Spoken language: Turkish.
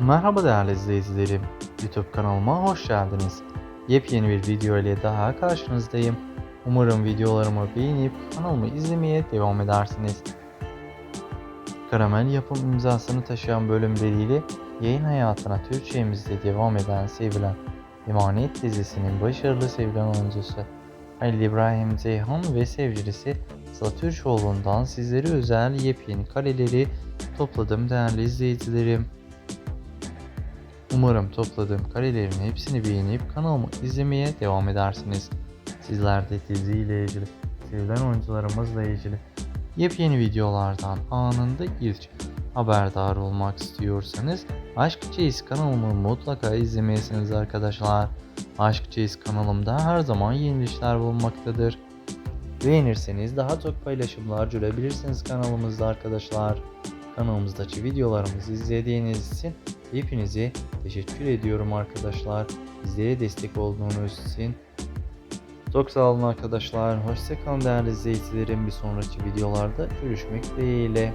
Merhaba değerli izleyicilerim. YouTube kanalıma hoş geldiniz. Yepyeni bir video ile daha karşınızdayım. Umarım videolarımı beğenip kanalımı izlemeye devam edersiniz. Karamel yapım imzasını taşıyan bölümleriyle yayın hayatına Türkçemizde devam eden sevilen Emanet dizisinin başarılı sevilen oyuncusu Halil İbrahim Ceyhan ve sevgilisi Sıla Türkoğlu'ndan sizlere özel yepyeni kareleri topladım değerli izleyicilerim. Umarım topladığım karelerin hepsini beğenip kanalımı izlemeye devam edersiniz. Sizler de diziyle ilgili, sevilen oyuncularımızla ilgili yepyeni videolardan anında ilk haberdar olmak istiyorsanız Aşk Çeyiz kanalımı mutlaka izlemelisiniz arkadaşlar. Aşk Çeyiz kanalımda her zaman yeni bulunmaktadır. Beğenirseniz daha çok paylaşımlar görebilirsiniz kanalımızda arkadaşlar. Kanalımızdaki videolarımızı izlediğiniz için hepinize teşekkür ediyorum arkadaşlar. Bizlere destek olduğunuz için. Çok sağ olun arkadaşlar. Hoşçakalın değerli izleyicilerim. Bir sonraki videolarda görüşmek dileğiyle.